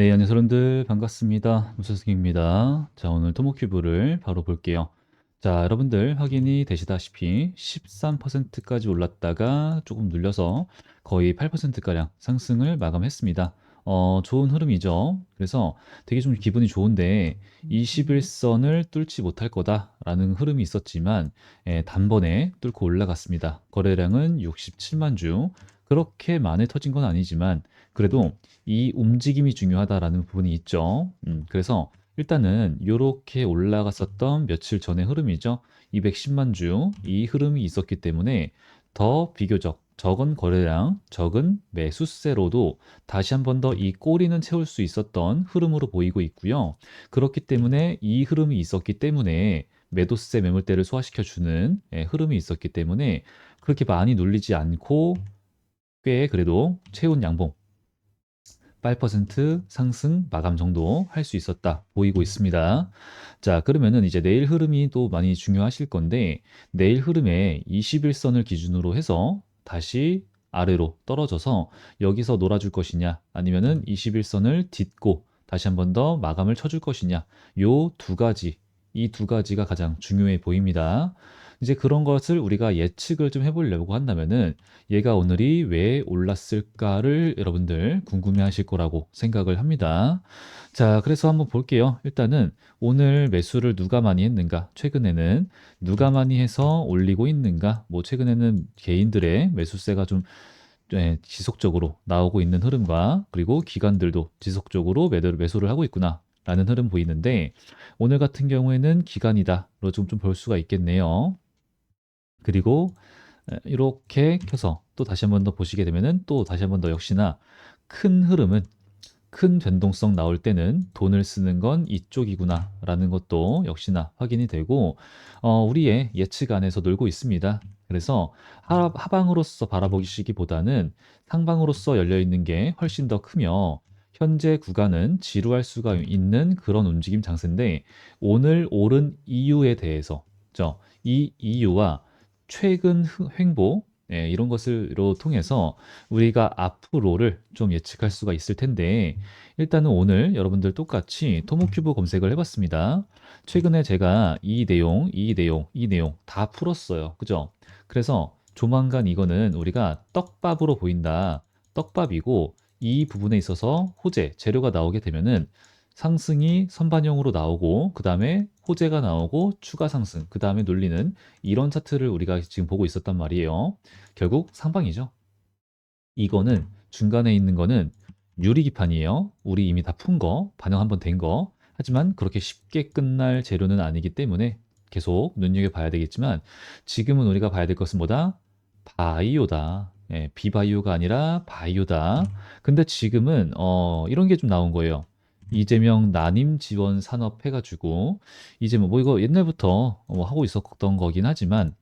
네, 안녕하세요, 여러분들. 반갑습니다. 무선승입니다. 자, 오늘 토모큐브를 바로 볼게요. 자, 여러분들 확인이 되시다시피 13%까지 올랐다가 조금 눌려서 거의 8%가량 상승을 마감했습니다. 어, 좋은 흐름이죠. 그래서 되게 좀 기분이 좋은데 21선을 뚫지 못할 거다라는 흐름이 있었지만 예, 단번에 뚫고 올라갔습니다. 거래량은 67만 주. 그렇게 많이 터진 건 아니지만 그래도 이 움직임이 중요하다라는 부분이 있죠. 음, 그래서 일단은 요렇게 올라갔었던 며칠 전의 흐름이죠. 210만 주 이 흐름이 있었기 때문에 더 비교적 적은 거래량, 적은 매수세로도 다시 한 번 더 이 꼬리는 채울 수 있었던 흐름으로 보이고 있고요. 그렇기 때문에 이 흐름이 있었기 때문에 매도세 매물대를 소화시켜 주는 예, 흐름이 있었기 때문에 그렇게 많이 눌리지 않고 꽤 그래도 채운 양봉 8% 상승 마감 정도 할 수 있었다 보이고 있습니다. 자, 그러면은 이제 내일 흐름이 또 많이 중요하실 건데 내일 흐름에 21선을 기준으로 해서 다시 아래로 떨어져서 여기서 놀아줄 것이냐 아니면은 21선을 딛고 다시 한 번 더 마감을 쳐줄 것이냐 요 두 가지 이 두 가지가 가장 중요해 보입니다. 이제 그런 것을 우리가 예측을 좀 해보려고 한다면은 얘가 오늘이 왜 올랐을까를 여러분들 궁금해 하실 거라고 생각을 합니다. 자, 그래서 한번 볼게요. 일단은 오늘 매수를 누가 많이 했는가? 최근에는 누가 많이 해서 올리고 있는가? 뭐 최근에는 개인들의 매수세가 좀 네, 지속적으로 나오고 있는 흐름과 그리고 기관들도 지속적으로 매수를 하고 있구나. 라는 흐름 보이는데 오늘 같은 경우에는 기간이다로 좀좀볼 수가 있겠네요. 그리고 이렇게 켜서 또 다시 한 번 더 보시게 되면은 또 다시 한 번 더 역시나 큰 흐름은 큰 변동성 나올 때는 돈을 쓰는 건 이쪽이구나 라는 것도 역시나 확인이 되고 어, 우리의 예측 안에서 놀고 있습니다. 그래서 하, 하방으로서 바라보시기보다는 상방으로서 열려 있는 게 훨씬 더 크며 현재 구간은 지루할 수가 있는 그런 움직임 장세인데 오늘 오른 이유에 대해서 이 이유와 최근 횡보 예, 이런 것을로 통해서 우리가 앞으로를 좀 예측할 수가 있을 텐데 일단은 오늘 여러분들 똑같이 토모큐브 검색을 해봤습니다. 최근에 제가 이 내용, 이 내용, 이 내용 다 풀었어요. 그죠? 그래서 조만간 이거는 우리가 떡밥으로 보인다. 떡밥이고 이 부분에 있어서 호재, 재료가 나오게 되면은 상승이 선반영으로 나오고 그 다음에 호재가 나오고 추가 상승 그 다음에 눌리는 이런 차트를 우리가 지금 보고 있었단 말이에요. 결국 상방이죠. 이거는 중간에 있는 거는 유리기판이에요. 우리 이미 다 푼 거, 반영 한번 된 거. 하지만 그렇게 쉽게 끝날 재료는 아니기 때문에 계속 눈여겨봐야 되겠지만 지금은 우리가 봐야 될 것은 뭐다? 바이오다. 예, 비바이오가 아니라 바이오다. 근데 지금은 어, 이런 게 좀 나온 거예요. 이재명 난임 지원 산업 해가지고 이재명 뭐 이거 옛날부터 뭐 하고 있었던 거긴 하지만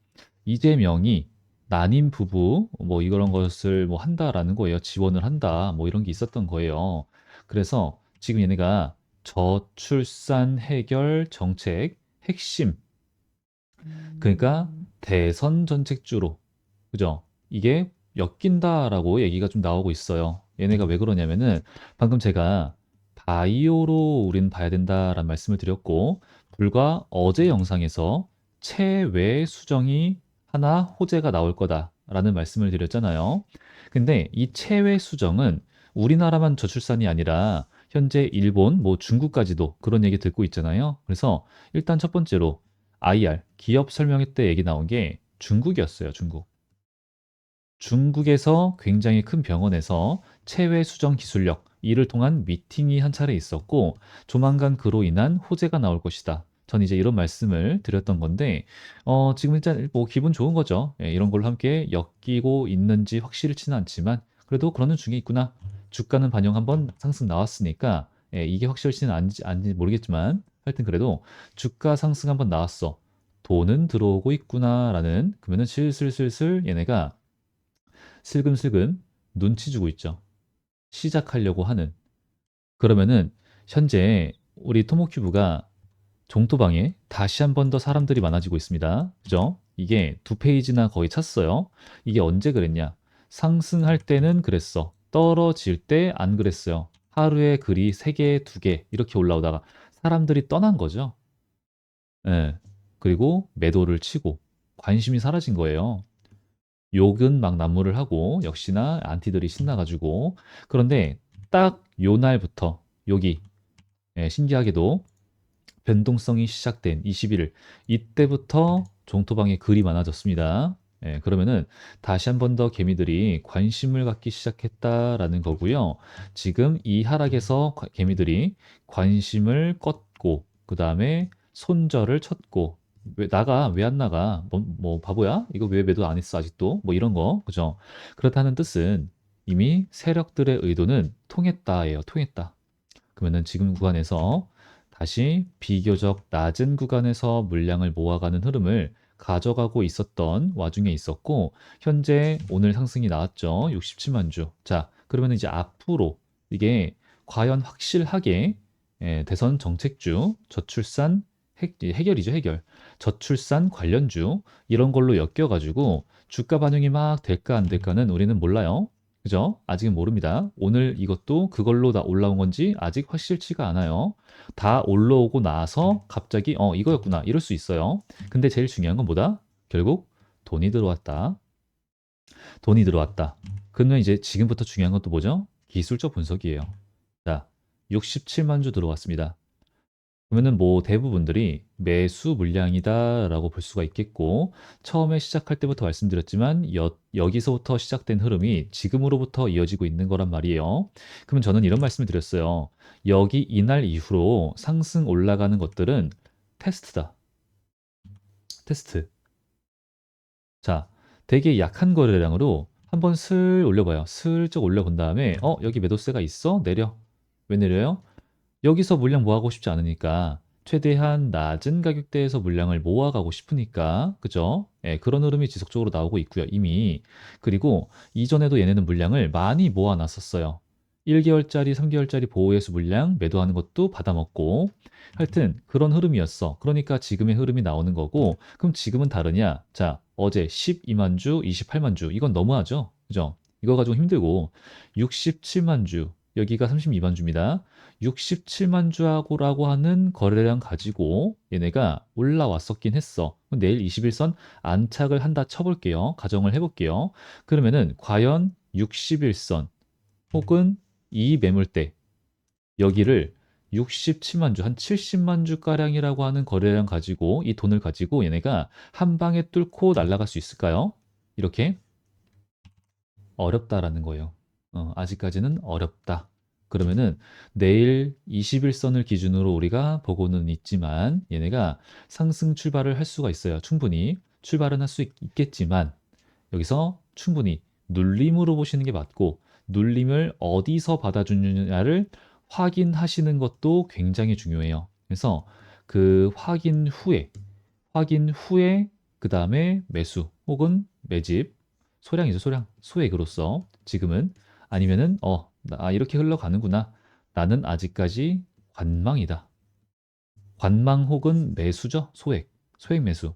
이재명이 난임 부부 뭐 이런 것을 뭐 한다라는 거예요. 지원을 한다 뭐 이런 게 있었던 거예요. 그래서 지금 얘네가 저출산 해결 정책 핵심 그러니까 음. 대선 정책주로 그죠? 이게 엮인다라고 얘기가 좀 나오고 있어요. 얘네가 왜 그러냐면은 방금 제가 바이오로 우리는 봐야 된다라는 말씀을 드렸고 불과 어제 영상에서 체외 수정이 하나 호재가 나올 거다라는 말씀을 드렸잖아요. 근데 이 체외 수정은 우리나라만 저출산이 아니라 현재 일본, 뭐 중국까지도 그런 얘기 듣고 있잖아요. 그래서 일단 첫 번째로 IR 기업 설명회 때 얘기 나온 게 중국이었어요. 중국. 중국에서 굉장히 큰 병원에서 체외 수정 기술력 이를 통한 미팅이 한 차례 있었고 조만간 그로 인한 호재가 나올 것이다. 전 이제 이런 말씀을 드렸던 건데 어, 지금 일단 뭐 기분 좋은 거죠. 예, 이런 걸로 함께 엮이고 있는지 확실치는 않지만 그래도 그러는 중에 있구나. 주가는 반영 한번 상승 나왔으니까 예, 이게 확실치는 아닌지, 아닌지 모르겠지만 하여튼 그래도 주가 상승 한번 나왔어. 돈은 들어오고 있구나라는 그러면은 슬슬슬슬 얘네가 슬금슬금 눈치 주고 있죠. 시작하려고 하는. 그러면은 현재 우리 토모큐브가 종토방에 다시 한 번 더 사람들이 많아지고 있습니다. 그죠? 이게 두 페이지나 거의 찼어요. 이게 언제 그랬냐? 상승할 때는 그랬어. 떨어질 때 안 그랬어요. 하루에 글이 3개, 2개 이렇게 올라오다가 사람들이 떠난 거죠. 예. 그리고 매도를 치고 관심이 사라진 거예요. 욕은 막 난무를 하고 역시나 안티들이 신나가지고 그런데 딱 요 날부터 여기 예, 신기하게도 변동성이 시작된 21일 이때부터 종토방에 글이 많아졌습니다. 예, 그러면은 다시 한 번 더 개미들이 관심을 갖기 시작했다라는 거고요. 지금 이 하락에서 과- 개미들이 관심을 껐고 그 다음에 손절을 쳤고 왜 나가? 왜 안 나가? 뭐, 뭐 바보야? 이거 왜 매도 안 했어 아직도? 뭐 이런 거. 그죠? 그렇다는 뜻은 이미 세력들의 의도는 통했다예요. 통했다. 그러면은 지금 구간에서 다시 비교적 낮은 구간에서 물량을 모아가는 흐름을 가져가고 있었던 와중에 있었고 현재 오늘 상승이 나왔죠. 67만 주. 자 그러면 이제 앞으로 이게 과연 확실하게 예, 대선 정책주 저출산 해, 해결이죠 해결 저출산 관련주 이런 걸로 엮여가지고 주가 반영이 막 될까 안 될까는 우리는 몰라요. 그죠? 아직은 모릅니다. 오늘 이것도 그걸로 다 올라온 건지 아직 확실치가 않아요. 다 올라오고 나서 갑자기 어 이거였구나 이럴 수 있어요. 근데 제일 중요한 건 뭐다? 결국 돈이 들어왔다. 돈이 들어왔다. 그러면 이제 지금부터 중요한 건또 뭐죠? 기술적 분석이에요. 자, 67만 주 들어왔습니다. 그러면은 뭐 대부분들이 매수 물량이다라고 볼 수가 있겠고 처음에 시작할 때부터 말씀드렸지만 여, 여기서부터 시작된 흐름이 지금으로부터 이어지고 있는 거란 말이에요. 그러면 저는 이런 말씀을 드렸어요. 여기 이날 이후로 상승 올라가는 것들은 테스트다. 테스트. 자, 되게 약한 거래량으로 한번 슬 올려봐요. 슬쩍 올려본 다음에 어 여기 매도세가 있어? 내려. 왜 내려요? 여기서 물량 모아가고 싶지 않으니까 최대한 낮은 가격대에서 물량을 모아가고 싶으니까 그죠? 예, 그런 흐름이 지속적으로 나오고 있고요 이미. 그리고 이전에도 얘네는 물량을 많이 모아놨었어요. 1개월짜리 3개월짜리 보호해수 물량 매도하는 것도 받아먹고 하여튼 그런 흐름이었어. 그러니까 지금의 흐름이 나오는 거고 그럼 지금은 다르냐? 자 어제 12만 주 28만 주. 이건 너무하죠 그죠? 이거 가지고 힘들고 67만 주. 여기가 32만 주입니다 67만 주하고라고 하는 거래량 가지고 얘네가 올라왔었긴 했어. 내일 21선 안착을 한다 쳐볼게요. 가정을 해볼게요. 그러면은 과연 61선 혹은 이 매물대 여기를 67만 주, 한 70만 주 가량이라고 하는 거래량 가지고 이 돈을 가지고 얘네가 한 방에 뚫고 날아갈 수 있을까요? 이렇게 어렵다라는 거예요. 어, 아직까지는 어렵다. 그러면은 내일 21선을 기준으로 우리가 보고는 있지만 얘네가 상승 출발을 할 수가 있어요. 충분히 출발은 할 수 있겠지만 여기서 충분히 눌림으로 보시는 게 맞고 눌림을 어디서 받아주느냐를 확인하시는 것도 굉장히 중요해요. 그래서 그 확인 후에 확인 후에 그 다음에 매수 혹은 매집 소량이죠 소량 소액으로서 지금은 아니면은 어 아, 이렇게 흘러가는구나. 나는 아직까지 관망이다. 관망 혹은 매수죠. 소액. 소액 매수.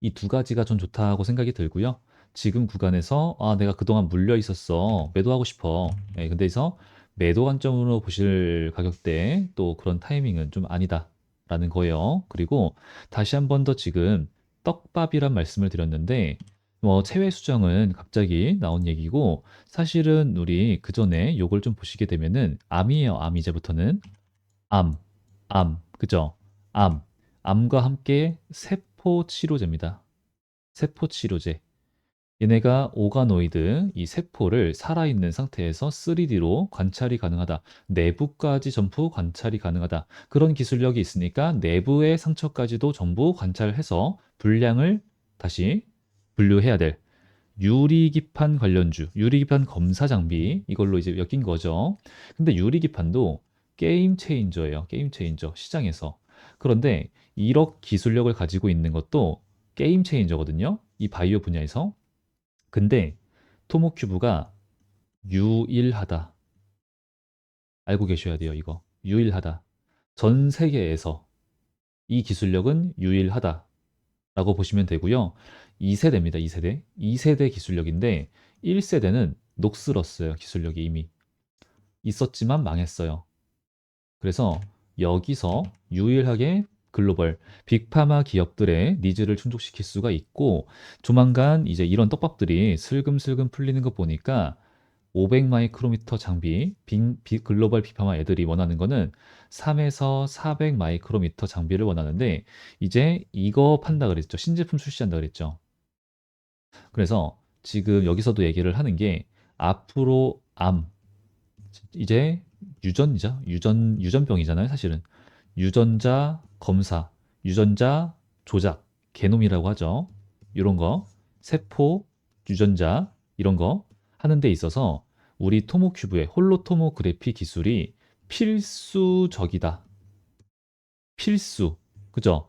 이 두 가지가 전 좋다고 생각이 들고요. 지금 구간에서 아, 내가 그동안 물려 있었어. 매도하고 싶어. 네, 근데서 매도 관점으로 보실 가격대 또 그런 타이밍은 좀 아니다. 라는 거예요. 그리고 다시 한 번 더 지금 떡밥이란 말씀을 드렸는데 뭐 체외 수정은 갑자기 나온 얘기고 사실은 우리 그 전에 요걸 좀 보시게 되면은 암이에요. 암 이제부터는 암, 암, 그죠? 암, 암과 함께 세포 치료제입니다. 세포 치료제. 얘네가 오가노이드, 이 세포를 살아있는 상태에서 3D로 관찰이 가능하다. 내부까지 전부 관찰이 가능하다. 그런 기술력이 있으니까 내부의 상처까지도 전부 관찰해서 분량을 다시 분류해야 될 유리기판 관련주, 유리기판 검사 장비 이걸로 이제 엮인 거죠. 근데 유리기판도 게임 체인저예요. 게임 체인저 시장에서. 그런데 1억 기술력을 가지고 있는 것도 게임 체인저거든요. 이 바이오 분야에서. 근데 토모큐브가 유일하다. 알고 계셔야 돼요, 이거. 유일하다. 전 세계에서 이 기술력은 유일하다. 라고 보시면 되고요. 2세대입니다. 2세대. 2세대 기술력인데 1세대는 녹슬었어요. 기술력이 이미. 있었지만 망했어요. 그래서 여기서 유일하게 글로벌 빅파마 기업들의 니즈를 충족시킬 수가 있고 조만간 이제 이런 떡밥들이 슬금슬금 풀리는 거 보니까 500 마이크로미터 장비 빅, 빅- 글로벌 빅파마 애들이 원하는 거는 3에서 400 마이크로미터 장비를 원하는데 이제 이거 판다 그랬죠. 신제품 출시한다 그랬죠. 그래서 지금 여기서도 얘기를 하는 게 앞으로 암 이제 유전이죠. 유전 유전병이잖아요, 사실은. 유전자 검사, 유전자 조작, 게놈이라고 하죠. 이런 거, 세포, 유전자 이런 거 하는 데 있어서 우리 토모큐브의 홀로토모그래피 기술이 필수적이다. 필수. 그죠?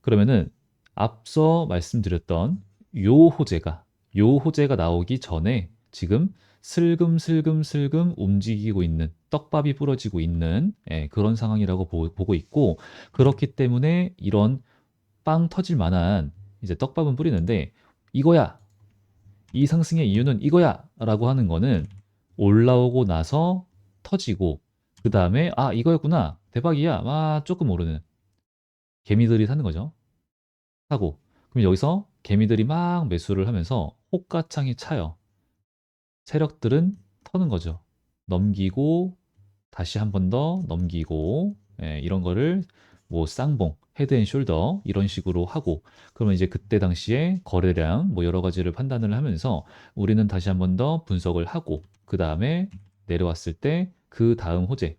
그러면은 앞서 말씀드렸던 요 호재가 요 호재가 나오기 전에 지금 슬금슬금슬금 움직이고 있는 떡밥이 부러지고 있는 예, 그런 상황이라고 보, 고 있고 그렇기 때문에 이런 빵 터질 만한 이제 떡밥은 뿌리는데 이거야! 이 상승의 이유는 이거야! 라고 하는 거는 올라오고 나서 터지고 그 다음에 아 이거였구나! 대박이야! 아 조금 오르는 개미들이 사는 거죠. 사고 그럼 여기서 개미들이 막 매수를 하면서 호가창이 차요 세력들은 터는 거죠. 넘기고 다시 한 번 더 넘기고 예, 이런 거를 뭐 쌍봉, 헤드앤숄더 이런 식으로 하고 그러면 이제 그때 당시에 거래량 뭐 여러 가지를 판단을 하면서 우리는 다시 한 번 더 분석을 하고 그 다음에 내려왔을 때 그 다음 호재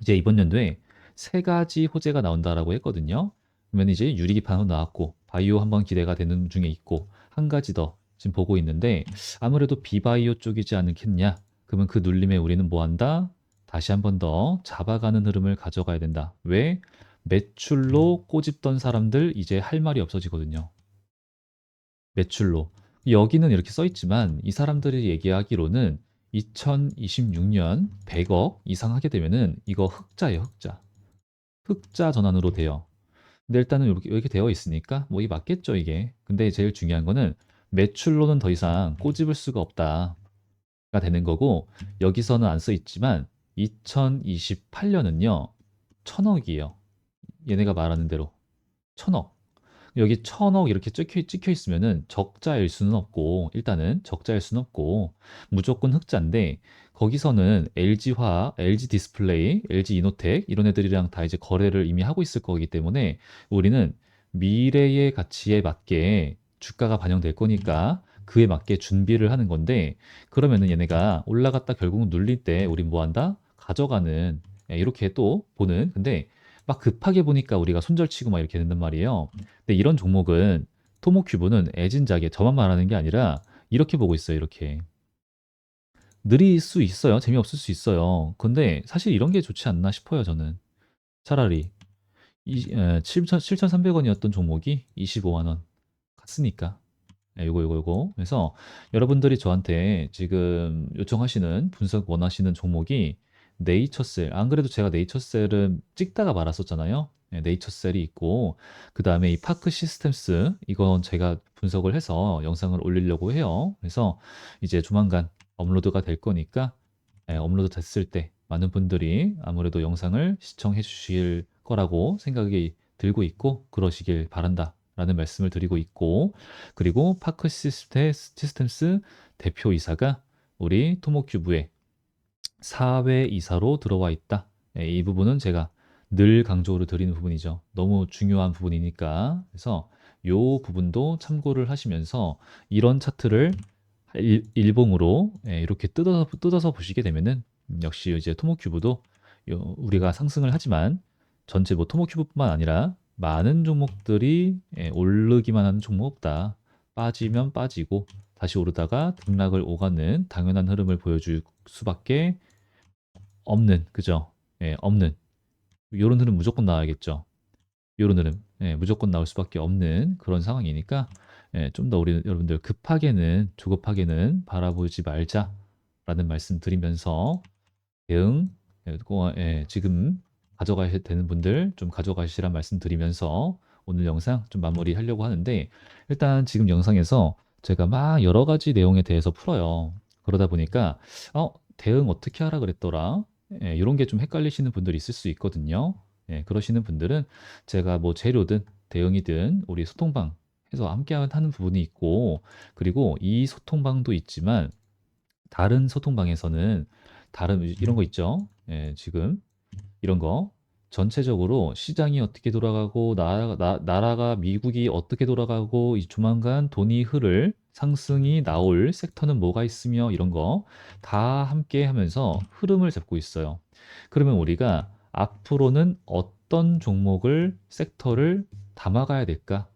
이제 이번 연도에 세 가지 호재가 나온다라고 했거든요. 그러면 이제 유리기판 나왔고 바이오 한번 기대가 되는 중에 있고 한 가지 더 지금 보고 있는데 아무래도 비바이오 쪽이지 않겠냐? 그러면 그 눌림에 우리는 뭐 한다? 다시 한 번 더 잡아가는 흐름을 가져가야 된다. 왜? 매출로 꼬집던 사람들 이제 할 말이 없어지거든요. 매출로. 여기는 이렇게 써 있지만 이 사람들이 얘기하기로는 2026년 100억 이상 하게 되면은 이거 흑자예요, 흑자. 흑자 전환으로 돼요. 근데 일단은 이렇게, 이렇게 되어 있으니까 뭐 이게 맞겠죠, 이게. 근데 제일 중요한 거는 매출로는 더 이상 꼬집을 수가 없다가 되는 거고 여기서는 안 써 있지만 2028년은요 천억이에요. 얘네가 말하는 대로 천억. 여기 천억 이렇게 찍혀, 찍혀 있으면은 적자일 수는 없고 일단은 적자일 수는 없고 무조건 흑자인데 거기서는 LG화, LG 디스플레이, LG 이노텍 이런 애들이랑 다 이제 거래를 이미 하고 있을 거기 때문에 우리는 미래의 가치에 맞게 주가가 반영될 거니까 그에 맞게 준비를 하는 건데 그러면은 얘네가 올라갔다 결국 눌릴 때 우리 뭐 한다? 가져가는 예, 이렇게 또 보는 근데 막 급하게 보니까 우리가 손절치고 막 이렇게 된단 말이에요. 근데 이런 종목은 토모큐브는 애진작에 저만 말하는 게 아니라 이렇게 보고 있어요. 이렇게 느릴 수 있어요. 재미없을 수 있어요. 근데 사실 이런 게 좋지 않나 싶어요. 저는 차라리 이, 에, 7,300원이었던 종목이 25만 원 갔으니까. 네, 요거 요거 요거. 그래서 여러분들이 저한테 지금 요청하시는 분석 원하시는 종목이 네이처셀. 안 그래도 제가 네이처셀은 찍다가 말았었잖아요. 네, 네이처셀이 있고 그 다음에 이 파크 시스템스 이건 제가 분석을 해서 영상을 올리려고 해요. 그래서 이제 조만간 업로드가 될 거니까 네, 업로드 됐을 때 많은 분들이 아무래도 영상을 시청해 주실 거라고 생각이 들고 있고 그러시길 바란다. 라는 말씀을 드리고 있고 그리고 파크 시스템스 대표이사가 우리 토모큐브의 사회 이사로 들어와 있다. 예, 이 부분은 제가 늘 강조를 드리는 부분이죠. 너무 중요한 부분이니까. 그래서 요 부분도 참고를 하시면서 이런 차트를 일, 봉으로 예, 이렇게 뜯어서, 뜯어서 보시게 되면은 역시 이제 토모큐브도 우리가 상승을 하지만 전체 뭐 토모큐브뿐만 아니라 많은 종목들이 예, 오르기만 하는 종목 없다. 빠지면 빠지고 다시 오르다가 등락을 오가는 당연한 흐름을 보여줄 수밖에 없는 그죠? 예, 없는 요런 흐름 무조건 나와야겠죠. 요런 흐름 예, 무조건 나올 수밖에 없는 그런 상황이니까 예, 좀 더 우리 여러분들 급하게는 조급하게는 바라보지 말자라는 말씀 드리면서 대응 예, 예 지금 가져가야 되는 분들 좀 가져가시란 말씀 드리면서 오늘 영상 좀 마무리하려고 하는데 일단 지금 영상에서 제가 막 여러 가지 내용에 대해서 풀어요. 그러다 보니까 어 대응 어떻게 하라 그랬더라? 예, 이런 게 좀 헷갈리시는 분들이 있을 수 있거든요. 예, 그러시는 분들은 제가 뭐 재료든 대응이든 우리 소통방 해서 함께 하는 부분이 있고 그리고 이 소통방도 있지만 다른 소통방에서는 다른 이런 거 있죠. 예, 지금 이런 거 전체적으로 시장이 어떻게 돌아가고 나라가, 나, 나라가 미국이 어떻게 돌아가고 이 조만간 돈이 흐를 상승이 나올 섹터는 뭐가 있으며 이런 거 다 함께 하면서 흐름을 잡고 있어요. 그러면 우리가 앞으로는 어떤 종목을 섹터를 담아가야 될까?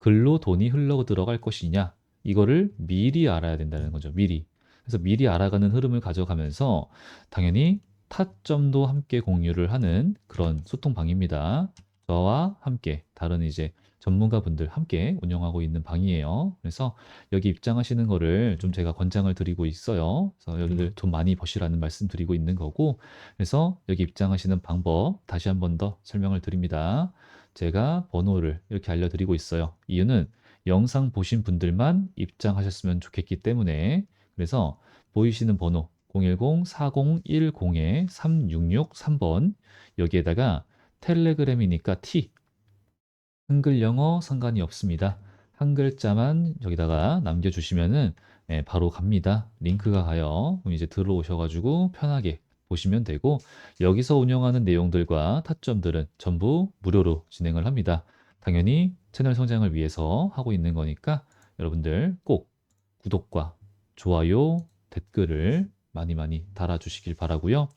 글로 돈이 흘러 들어갈 것이냐? 이거를 미리 알아야 된다는 거죠. 미리. 그래서 미리 알아가는 흐름을 가져가면서 당연히 타점도 함께 공유를 하는 그런 소통 방입니다. 저와 함께 다른 이제 전문가분들 함께 운영하고 있는 방이에요. 그래서 여기 입장하시는 거를 좀 제가 권장을 드리고 있어요. 그래서 여러분들 돈 많이 버시라는 말씀 드리고 있는 거고, 그래서 여기 입장하시는 방법 다시 한 번 더 설명을 드립니다. 제가 번호를 이렇게 알려드리고 있어요. 이유는 영상 보신 분들만 입장하셨으면 좋겠기 때문에 그래서 보이시는 번호 010-4010-3663번 여기에다가 텔레그램이니까 T 한글 영어 상관이 없습니다. 한 글자만 여기다가 남겨주시면은 예, 바로 갑니다. 링크가 가요. 그럼 이제 들어오셔가지고 편하게 보시면 되고 여기서 운영하는 내용들과 타점들은 전부 무료로 진행을 합니다. 당연히 채널 성장을 위해서 하고 있는 거니까 여러분들 꼭 구독과 좋아요, 댓글을 많이 많이 달아주시길 바라고요.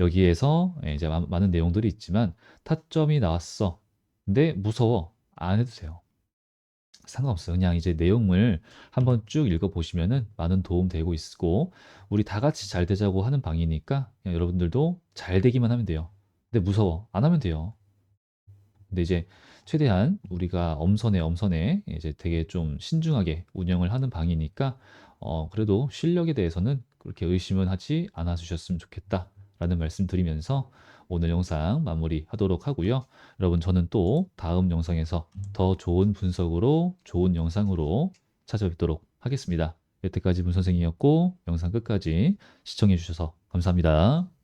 여기에서 예, 이제 마- 많은 내용들이 있지만 타점이 나왔어. 근데 무서워. 안 해도 돼요. 상관없어요. 그냥 이제 내용을 한번 쭉 읽어보시면은 많은 도움 되고 있고, 우리 다 같이 잘 되자고 하는 방이니까 그냥 여러분들도 잘 되기만 하면 돼요. 근데 무서워. 안 하면 돼요. 근데 이제 최대한 우리가 엄선해 엄선해 이제 되게 좀 신중하게 운영을 하는 방이니까 어 그래도 실력에 대해서는 그렇게 의심은 하지 않아 주셨으면 좋겠다라는 말씀 드리면서 오늘 영상 마무리하도록 하고요. 여러분 저는 또 다음 영상에서 더 좋은 분석으로 좋은 영상으로 찾아뵙도록 하겠습니다. 여태까지 문 선생이었고 영상 끝까지 시청해 주셔서 감사합니다.